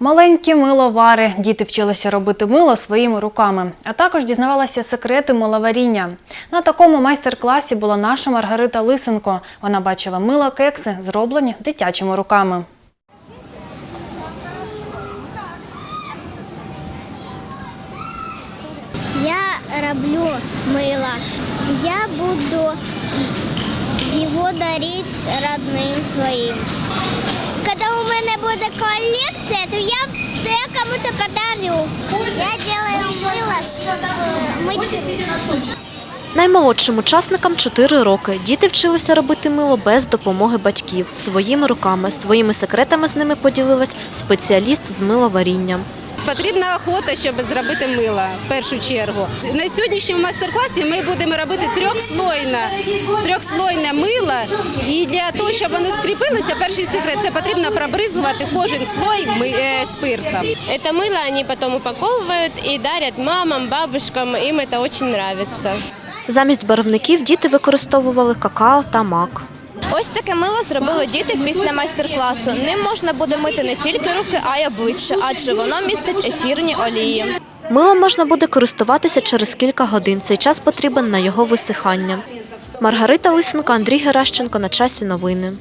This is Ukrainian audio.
Маленькі миловари. Діти вчилися робити мило своїми руками, а також дізнавалися секрети миловаріння. На такому майстер-класі була наша Маргарита Лисенко. Вона бачила мило кекси, зроблені дитячими руками. Я роблю мыло. Я буду его дарить родным своим Когда у меня будет коллекция, то я, то я кому-то подарю. Я делаю мыло, чтобы мыть Наймолодшим учасникам 4 роки. Діти вчилися робити мило без допомоги батьків, своїми руками. Своїми секретами з ними поділилась спеціаліст з миловаріння. Потрібна охота, щоб зробити мило в першу чергу. На сьогоднішньому майстер-класі ми будемо робити трьохслойне, трьохслойне мило. І для того, щоб вони скріпилися, перший секрет це потрібно пробризгувати кожен слой ми- е, спиртом. Это мыло они потом упаковывают и дарят мамам, бабушкам. Им это очень нравится. Замість барвників діти використовували какао та мак. Ось таке мило зробили діти після майстер-класу. Ним можна буде мити не тільки руки, а й обличчя, адже воно містить ефірні олії. Милом можна буде користуватися через кілька годин. Цей час потрібен на його висихання. Маргарита Лисенко, Андрій Геращенко. На часі новини.